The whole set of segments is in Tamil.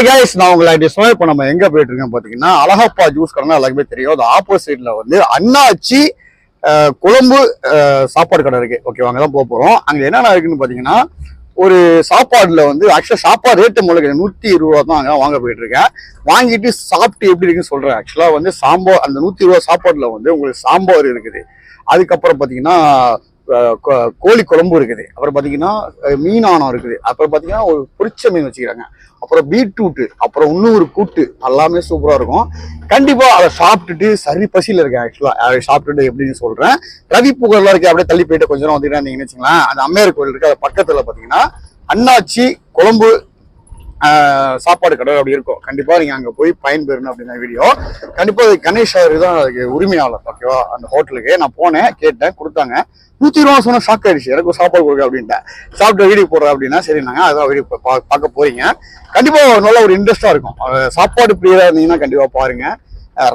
ஹாய் கைஸ் நான் உங்களை ஐடி இப்போ நம்ம எங்கே போயிட்டு இருக்கேன் பார்த்தீங்கன்னா அழகப்பா ஜூஸ் கடை எல்லாருக்குமே தெரியும். அது ஆப்போசிட்ல வந்து அண்ணாச்சி குழம்பு சாப்பாடு கடை இருக்கு. ஓகே அங்கே தான் போக போகிறோம் அங்கே என்னென்ன இருக்குன்னு பார்த்தீங்கன்னா ஒரு சாப்பாடுல வந்து ஆக்சுவலாக சாப்பாடு ரேட்டு முழுக்க நூற்றி இருபது ரூபா தான் அங்கே வாங்க போயிட்டு இருக்கேன். வாங்கிட்டு சாப்பிட்டு எப்படி இருக்குன்னு சொல்கிறேன் ஆக்சுவலாக வந்து சாம்பார் அந்த நூற்றி இருபது சாப்பாடுல வந்து உங்களுக்கு சாம்பார் இருக்குது. அதுக்கப்புறம் பார்த்தீங்கன்னா கோழி குழம்பு இருக்குது. அப்புறம் பார்த்தீங்கன்னா அஹ், மீனானம் இருக்குது. அப்புறம் பார்த்தீங்கன்னா ஒரு பொரிச்ச மீன் வச்சுக்கிறாங்க. அப்புறம் பீட்ரூட்டு அப்புறம் இன்னொரு கூட்டு. எல்லாமே சூப்பராக இருக்கும். கண்டிப்பாக அதை சாப்பிட்டுட்டு சரி பசியில் இருக்கேன் ஆக்சுவலாக அதை சாப்பிட்டுட்டு எப்படின்னு சொல்கிறேன் ரவி புகழ்லாம் இருக்கு அப்படியே தள்ளி போயிட்டு கொஞ்ச நேரம் வந்துட்டு இருந்தீங்கன்னு வச்சுங்களேன் அந்த அம்மையார் கோயில் இருக்குது அது பக்கத்தில் பார்த்தீங்கன்னா அண்ணாச்சி குழம்பு சாப்பாடு கடை அப்படி இருக்கும். கண்டிப்பா நீங்க அங்க போய் பயன்பெறணும் அப்படின்னா வீடியோ. கண்டிப்பா அது கணேஷ் அவருக்கு தான் அதுக்கு உரிமையாளர் ஓகேவா அந்த ஹோட்டலுக்கு நான் போனேன் கேட்டேன் கொடுத்தாங்க. நூத்தி ரூபா சொன்னா ஷாக் ஆயிடுச்சு. எனக்கு சாப்பாடு கொடுக்க அப்படின்ட்டேன். சாப்பிட்டு வீடியோ போடுறேன் அப்படின்னா சரி நாங்க அதான் வீடியோ பார்க்க போறீங்க. கண்டிப்பா நல்ல ஒரு இன்ட்ரெஸ்டா இருக்கும். சாப்பாடு பிரியரா இருந்தீங்கன்னா கண்டிப்பா பாருங்க.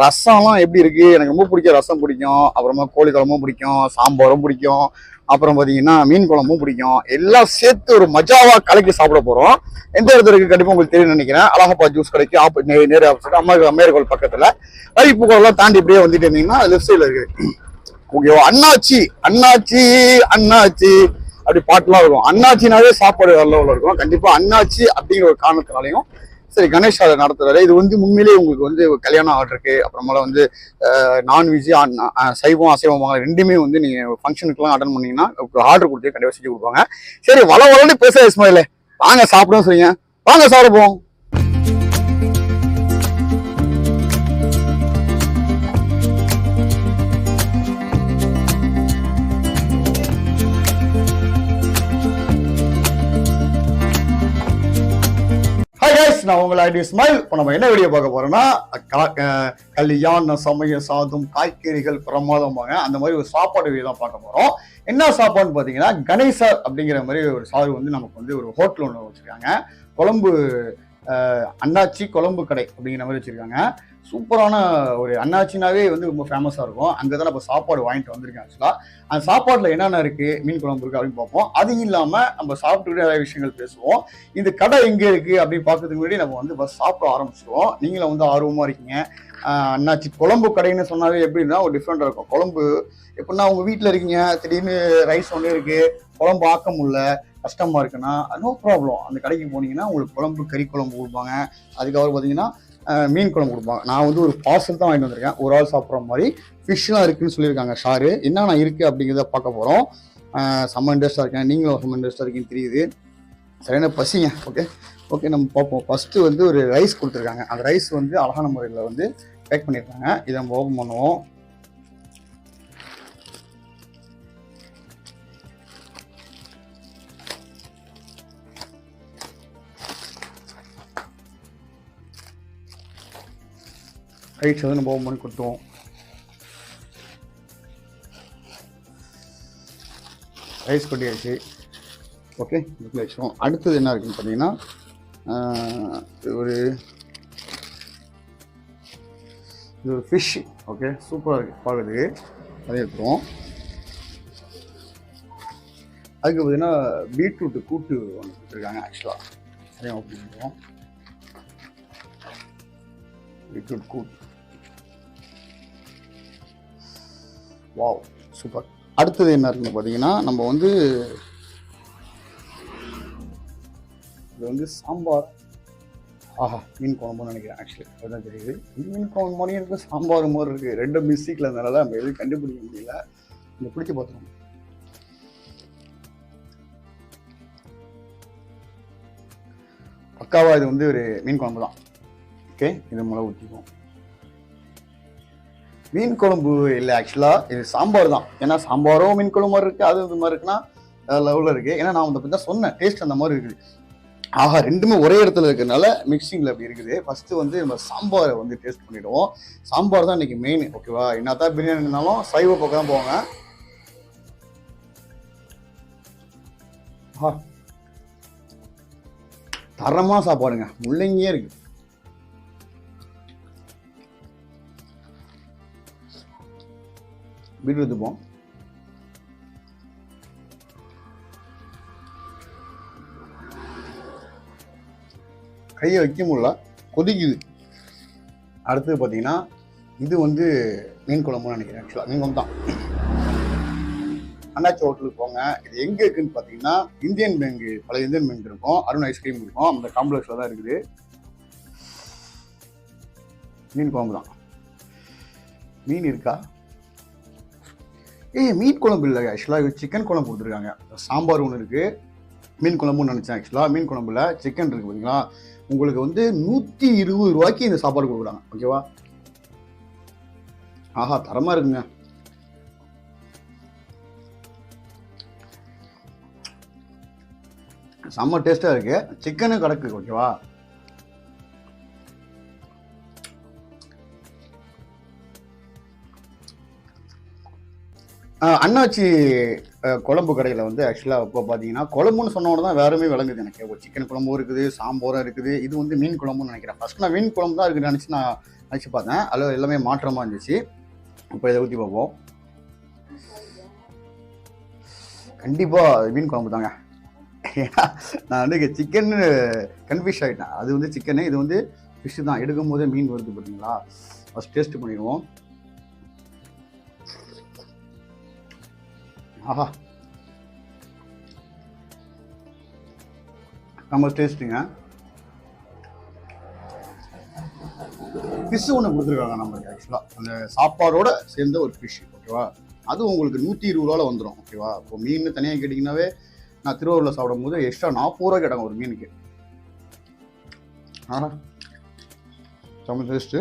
ரசம்லாம் எப்படி இருக்கு? எனக்கு ரொம்ப பிடிக்கும். ரசம் பிடிக்கும். அப்புறமா கோழி குழம்பும் பிடிக்கும். சாம்பாரும் பிடிக்கும். அப்புறம் பார்த்தீங்கன்னா மீன் குழம்பும் பிடிக்கும். எல்லாம் சேர்த்து ஒரு மஜாவாக கலக்கி சாப்பிட போகிறோம் எந்த இடத்துல இருக்குது கண்டிப்பாக உங்களுக்கு தெரியும் நினைக்கிறேன். அழகப்பா ஜூஸ் கடைக்கு ஆப்போ நேர் ஆப்போசிட் அம்மா அமெரிக்கோல் பக்கத்தில். வரிப்புகள்லாம் தாண்டி இப்படியே வந்துட்டு இருந்தீங்கன்னா லெஃப்ட் சைடில் இருக்குது ஓகேவா அண்ணாச்சி. அண்ணாச்சி அண்ணாச்சி. அப்படி பாட்டுலாம் இருக்கும் அண்ணாச்சினாவே சாப்பாடு அளவில் இருக்கும். கண்டிப்பாக அண்ணாச்சி அப்படிங்கிற ஒரு காரணத்தினாலையும் சரி கணேஷ் அதை நடத்துறாரு. இது வந்து உண்மையிலேயே உங்களுக்கு வந்து கல்யாணம் ஆர்டருக்கு அப்புறமேல வந்து நான்வெஜ் சைவம் அசைவம் வாங்க ரெண்டுமே வந்து நீங்க ஃபங்க்ஷனுக்குலாம் அட்டன் பண்ணீங்கன்னா ஆர்டர் கொடுத்து கண்டிப்பாக செஞ்சு கொடுப்பாங்க. சரி வள வளன்னு பேச இஸ்மாயிலே. வாங்க சாப்பிடுவோம் சொல்லுங்க வாங்க சாப்பிடுவோம். கைஸ் நான் உங்களை ஐடி ஸ்மைல் இப்போ நம்ம என்ன வீடியோ பார்க்க போறோம்னா க- கல்யாண சமய சாதம் காய்கறிகள் பிரமாதமாங்க அந்த மாதிரி ஒரு சாப்பாடு வீடியோ தான் பார்க்க போறோம். என்ன சாப்பாடுன்னு பார்த்தீங்கன்னா கணேசர் அப்படிங்கிற மாதிரி ஒரு சாரு வந்து நமக்கு வந்து ஒரு ஹோட்டல் ஒன்று வச்சிருக்காங்க. குழம்பு அண்ணாச்சி குழம்பு கடை அப்படிங்கிற மாதிரி வச்சிருக்காங்க. சூப்பரான ஒரு அண்ணாச்சினாவே வந்து ரொம்ப ஃபேமஸாக இருக்கும். அங்கே தான் நம்ம சாப்பாடு வாங்கிட்டு வந்திருக்கேன் ஆக்சுவலாக அந்த சாப்பாட்டில் என்னென்ன இருக்குது மீன் குழம்பு இருக்குது அப்படின்னு பார்ப்போம். அது இல்லாமல் நம்ம சாப்பிட்டுக்கிட்டே நிறைய விஷயங்கள் பேசுவோம். இந்த கடை எங்கே இருக்குது அப்படின்னு பார்க்கறதுக்கு முன்னாடி நம்ம வந்து பஸ் சாப்பிட ஆரம்பிச்சிடுவோம் நீங்களும் வந்து ஆர்வமாக இருக்கீங்க. அண்ணாச்சி குழம்பு கடைன்னு சொன்னாவே எப்படின்னா ஒரு டிஃப்ரெண்ட்டாக இருக்கும். குழம்பு எப்படின்னா உங்கள் வீட்டில் இருக்கீங்க. திடீர்னு ரைஸ் ஒன்று இருக்குது குழம்பு ஆக்க முடியல. கஷ்டமாக இருக்குன்னா நோ ப்ராப்ளம் அந்த கடைக்கு போனீங்கன்னா உங்களுக்கு குழம்பு கறி குழம்பு கொடுப்பாங்க. அதுக்கப்புறம் பார்த்தீங்கன்னா மீன் குழம்பு கொடுப்பாங்க. நான் வந்து ஒரு பார்சல் தான் வாங்கிட்டு வந்திருக்கேன். ஒரு ஆள் சாப்பிட்ற மாதிரி ஃபிஷ்லாம் இருக்குன்னு சொல்லியிருக்காங்க. ஷாரு என்னென்ன இருக்குது அப்படிங்கிறத பார்க்க போகிறோம் செம்ம இன்ட்ரெஸ்டாக இருக்கேன். நீங்களும் செம்ம இன்ட்ரெஸ்டாக இருக்கீங்கன்னு தெரியுது. சரியான பசிங்க? ஓகே ஓகே நம்ம பார்ப்போம். ஃபஸ்ட்டு வந்து ஒரு ரைஸ் கொடுத்துருக்காங்க. அந்த ரைஸ் வந்து அழகான முறையில் வந்து பேக் பண்ணியிருக்காங்க. இதை நம்ம ஓப்பன் பண்ணுவோம். ரைஸ் வந்து நம்ம ஓப்பன் பண்ணி கொடுத்துவோம் ரைஸ் கொட்டியாச்சு ஓகே அடுத்தது என்ன இருக்குன்னு பார்த்தீங்கன்னா இது ஒரு இது ஒரு ஃபிஷ் ஓகே சூப்பராக இருக்குது பார்க்குறதுக்கு அதை எடுத்துருவோம். அதுக்கு பார்த்தீங்கன்னா பீட்ரூட்டு கூட்டு ஒன்று கொடுத்துருக்காங்க ஆக்சுவலாக அதையும் ஓப்பன் பண்ணுவோம் பீட்ரூட் கூட்டு. வாவ் சூப்பர் அடுத்தது என்ன இருக்குன்னு பார்த்தீங்கன்னா நம்ம வந்து இது வந்து சாம்பார். ஆஹா மீன் குழம்புன்னு நினைக்கிறேன் ஆக்சுவலி அதுதான் தெரியுது. மீன் குழம்பு மாதிரியும் இருக்குது சாம்பார் மாதிரி இருக்குது ரெண்டும் மிஸ்டேக்கில் இருந்தனால நம்ம எதுவும் கண்டுபிடிக்க முடியல. இந்த பிடிச்சி பார்த்துருவோம். பக்காவாக இது வந்து ஒரு மீன் குழம்பு தான் ஓகே இது மிளகு ஊற்றிக்குவோம் மீன் குழம்பு இல்லை ஆக்சுவலாக இது சாம்பார் தான். ஏன்னா சாம்பாரும் மீன் குழம்பு மாதிரி இருக்கு அது இது மாதிரி இருக்குன்னா லெவலில் இருக்கு. ஏன்னா நான் வந்து தான் சொன்னேன் டேஸ்ட் அந்த மாதிரி இருக்குது. ஆஹா ரெண்டுமே ஒரே இடத்துல இருக்கிறதுனால மிக்சிங்கில் அப்படி இருக்குது. ஃபர்ஸ்ட் வந்து நம்ம சாம்பாரை வந்து டேஸ்ட் பண்ணிடுவோம். சாம்பார் தான் இன்னைக்கு மெயின் ஓகேவா என்னதான் பிரியாணி இருந்தாலும் சைவ பக்கம் தான் போவாங்க ஆஹா. தரமா சாப்பாடுங்க. முள்ளங்கியே இருக்கு. பீட்ரூட் எடுத்துப்போம். கையை வைக்க முடியல. கொதிக்குது. அடுத்தது பார்த்தீங்கன்னா இது வந்து மீன் குழம்புன்னு நினைக்கிறேன் ஆக்சுவலாக மீன் குழம்பு தான். அண்ணாச்சி ஹோட்டலுக்கு போங்க. இது எங்கே இருக்குன்னு பார்த்தீங்கன்னா இந்தியன் பேங்க் பழைய இந்தியன் பேங்க் இருக்கும். அருண் ஐஸ்கிரீம் இருக்கும். அந்த காம்ப்ளெக்ஸில் தான் இருக்குது. மீன் குழம்பு தான். மீன் இருக்கா? ஏய் மீன் குழம்பு இல்லை ஆக்சுவலாக சிக்கன் குழம்பு கொடுத்துருக்காங்க. சாம்பார் ஒன்று இருக்குது மீன் குழம்புன்னு நினச்சேன் ஆக்சுவலாக மீன் குழம்புல சிக்கன் இருக்குது பார்த்தீங்களா உங்களுக்கு வந்து நூற்றி இருபது ரூபாய்க்கு இந்த சாப்பாடு கொடுக்குறாங்க. ஓகேவா ஆஹா தரமாக இருக்குங்க. செம்ம டேஸ்ட்டாக இருக்குது சிக்கனும் கிடக்கு ஓகேவா அண்ணாச்சி குழம்பு கடையில் வந்து ஆக்சுவலாக இப்போ பார்த்தீங்கன்னா குழம்புன்னு சொன்னோட தான் வேறுமே விளங்குது எனக்கு. ஒரு சிக்கன் குழம்பும் இருக்குது சாம்பாரும் இருக்குது. இது வந்து மீன் குழம்புன்னு நினைக்கிறேன். ஃபர்ஸ்ட் நான் மீன் குழம்பு தான் இருக்குன்னு நினச்சி நான் நினச்சி பார்த்தேன். அதில் எல்லாமே மாற்றமாக இருந்துச்சு. இப்போ இதை ஊற்றி பார்ப்போம். கண்டிப்பாக மீன் குழம்பு தாங்க. ஏன்னா நான் வந்து சிக்கன்னு கன்ஃபியூஸ் ஆகிட்டேன் அது வந்து சிக்கனு இது வந்து ஃபிஷ்ஷு தான். எடுக்கும் போதே மீன் வருது பார்த்தீங்களா ஃபஸ்ட் டேஸ்ட் பண்ணிடுவோம். ஆஹா நம்ம டேஸ்ட்டுங்க ஃபிஷ் ஒன்று கொடுத்துருக்காங்க நம்மளுக்கு ஆக்சுவலாக அந்த சாப்பாடோட சேர்ந்த ஒரு ஃபிஷ் ஓகேவா அது உங்களுக்கு நூற்றி இருபது ரூபாவில் வந்துடும் ஓகேவா இப்போ மீன் தனியாக கேட்டிங்கன்னாவே நான் திருவாரூரில் சாப்பிடும் போது எக்ஸ்ட்ரா நாற்பது ரூபா கேட்டாங்க ஒரு மீனுக்கு. ஆஹா. செம்ம டேஸ்ட்டு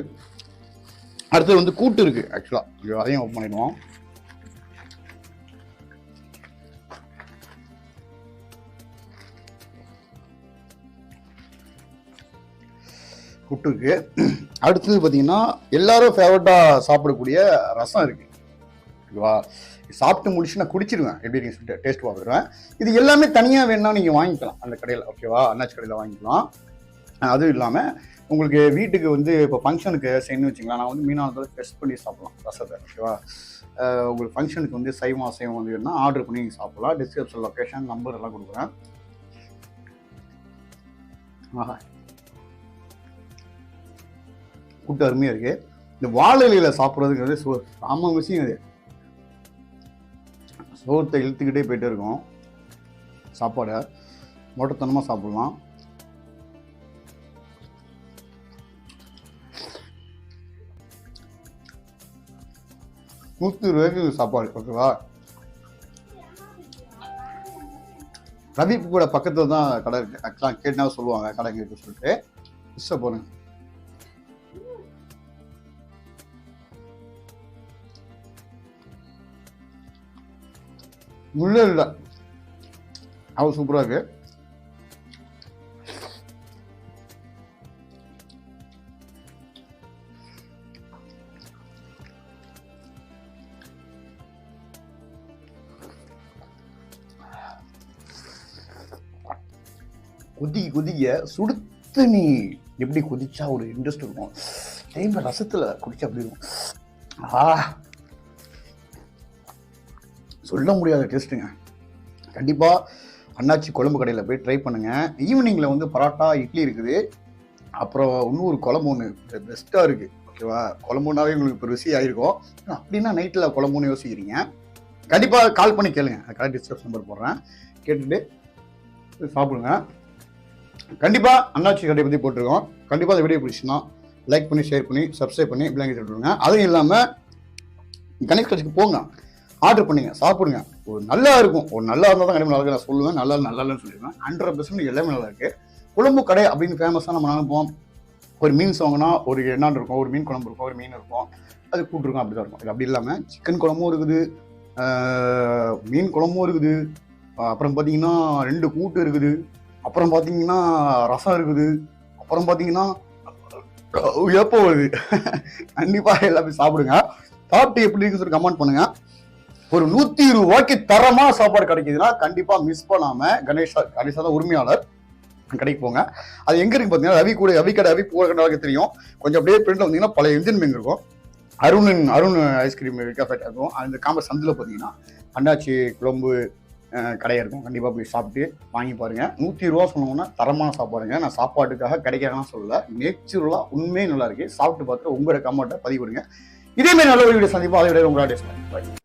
அடுத்தது வந்து கூட்டு இருக்குது ஆக்சுவலாக அதையும் ஓப்பன் பண்ணிடுவோம். புட்டுக்கு அடுத்தது பார்த்தீங்கன்னா எல்லாரும் ஃபேவரட்டாக சாப்பிடக்கூடிய ரசம் இருக்கு. ஓகேவா? சாப்பிட்டு முடிச்சு நான் குடிச்சிருவேன். எப்படி இருக்குன்னு சொல்லிட்டு டேஸ்ட் பார்த்துருவேன் இது எல்லாமே தனியாக வேணும்னா நீங்கள் வாங்கிக்கலாம். அந்த கடையில் ஓகேவா? அண்ணாச்சி கடையில் வாங்கிக்கலாம். அதுவும் இல்லாமல் உங்களுக்கு வீட்டுக்கு வந்து இப்போ ஃபங்க்ஷனுக்கு செய்யணும்னு வச்சுங்களேன் நான் வந்து மீனானதோட டெஸ்ட் பண்ணி சாப்பிட்லாம் ரசத்தை ஓகேவா? உங்களுக்கு ஃபங்க்ஷனுக்கு வந்து சைவம் அசைவம் வந்து வேணும்னா ஆர்டர் பண்ணி நீங்கள் சாப்பிட்லாம். டிஸ்கிரிப்ஷன் லொக்கேஷன் நம்பர் எல்லாம் கொடுக்குறேன். ஆஹா. கூட்டு அருமையாக இருக்கு. இந்த வாழை இலையில சாப்பிட்றதுங்கிறது சோ சாம விஷயம் அது சோத்தை இழுத்துக்கிட்டே போயிட்டே இருக்கும். சாப்பாடை. மொட்டத்தனமாக சாப்பிடலாம். நூற்றி ரூபாய்க்கு சாப்பாடு ஓகேவா? ரவி கூட பக்கத்தில் தான் கடை இருக்கு. ஆக்சுவலாக கேட்டால் சொல்லுவாங்க கடை கேட்டு சொல்லிட்டு. மிஸ்ஸை போகிறேன் முள்ளே இல்லை. அவ்வளோ சூப்பராக இருக்கு. கொதிக்க கொதிக்க சுடு நீ எப்படி கொதிச்சா ஒரு இன்ட்ரெஸ்ட் இருக்கும். டைம்ல ரசத்தில் குடிச்சா அப்படி இருக்கும்? ஆ சொல்ல முடியாத டேஸ்ட்டுங்க. கண்டிப்பாக அண்ணாச்சி குழம்பு கடையில் போய் ட்ரை பண்ணுங்கள் ஈவினிங்கில் வந்து பரோட்டா இட்லி இருக்குது. அப்புறம் இன்னொரு குழம்பு ஒன்று பெஸ்ட்டாக இருக்குது ஓகேவா குழம்புனாவே உங்களுக்கு இப்போ ருசி ஆகிருக்கும் அப்படின்னா நைட்டில் குழம்புன்னு யோசிக்கிறீங்க. கண்டிப்பாக கால் பண்ணி கேளுங்க. கரெக்ட் டிஸ்கிரிப்ஷன் நம்பர் போடுறேன். கேட்டுட்டு சாப்பிடுங்க. கண்டிப்பாக அண்ணாச்சி கடையை பற்றி போட்டிருக்கோம். கண்டிப்பாக அதை வீடியோ பிடிச்சுன்னா லைக் பண்ணி ஷேர் பண்ணி சப்ஸ்கிரைப் பண்ணி பிள்ளைங்க விட்டுருங்க அதுவும் இல்லாமல் கணேஷ் கட்சிக்கு போங்க. ஆர்டர் பண்ணுங்க சாப்பிடுங்க. ஒரு நல்லா இருக்கும். ஒரு நல்லா இருந்தால் தான் கண்டிப்பாக நல்லா இருக்கு நான் சொல்லுவேன் நல்லா நல்லா இல்லைன்னு சொல்லிடுவேன். ஹண்ட்ரட் பர்சன்ட் எல்லாமே நல்லா இருக்கு. குழம்பு கடை அப்படின்னு ஃபேமஸாக நம்ம நினைப்போம் ஒரு மீன் வாங்கினா ஒரு என்னான் இருக்கும் ஒரு மீன் குழம்பு இருக்கும் ஒரு மீன் இருக்கும். அது கூட்டிருக்கும் அப்படி தான் இருக்கும். இது அப்படி இல்லாமல் சிக்கன் குழம்பும் இருக்குது. மீன் குழம்பும் இருக்குது. அப்புறம் பார்த்தீங்கன்னா ரெண்டு கூட்டு இருக்குது. அப்புறம் பார்த்தீங்கன்னா ரசம் இருக்குது. அப்புறம் பார்த்தீங்கன்னா எப்போ வருது. கண்டிப்பாக எல்லாமே சாப்பிடுங்க. சாப்பிட்டு எப்படி இருக்குன்னு சொல்லி கமெண்ட் பண்ணுங்கள் ஒரு நூத்தி இருபது ரூபாய்க்கு தரமா சாப்பாடு கிடைக்குதுன்னா கண்டிப்பா மிஸ் பண்ணாம கணேஷா கணேஷா தான் உரிமையாளர். கடைக்கு போங்க. அது எங்க இருக்கு பாத்தீங்கன்னா ரவி கூட ரவி கடை ரவி கூட கடை தெரியும். கொஞ்சம் அப்படியே பிரிண்ட் வந்தீங்கன்னா பழைய இந்தியன் பேங்க் இருக்கும். அருண் அருண் ஐஸ்கிரீம் கேஃபே இருக்கும். அந்த காம்பஸ் சந்தில் பார்த்தீங்கன்னா அண்ணாச்சி குழம்பு கடையாக இருக்கும். கண்டிப்பாக போய் சாப்பிட்டு வாங்கி பாருங்கள் நூற்றி ரூபா சொன்னோம்னா தரமான சாப்பாடுங்க. நான் சாப்பாட்டுக்காக கிடைக்காதான் சொல்லலை. நேச்சுரலாக உண்மையே நல்லா இருக்கு. சாப்பிட்டு பார்த்துட்டு உங்களோட கமெண்ட்டை பதிவு கொடுங்க இதேமாதிரி நல்ல ஒரு வீடியோ சந்திப்பாக அதை விட உங்களோட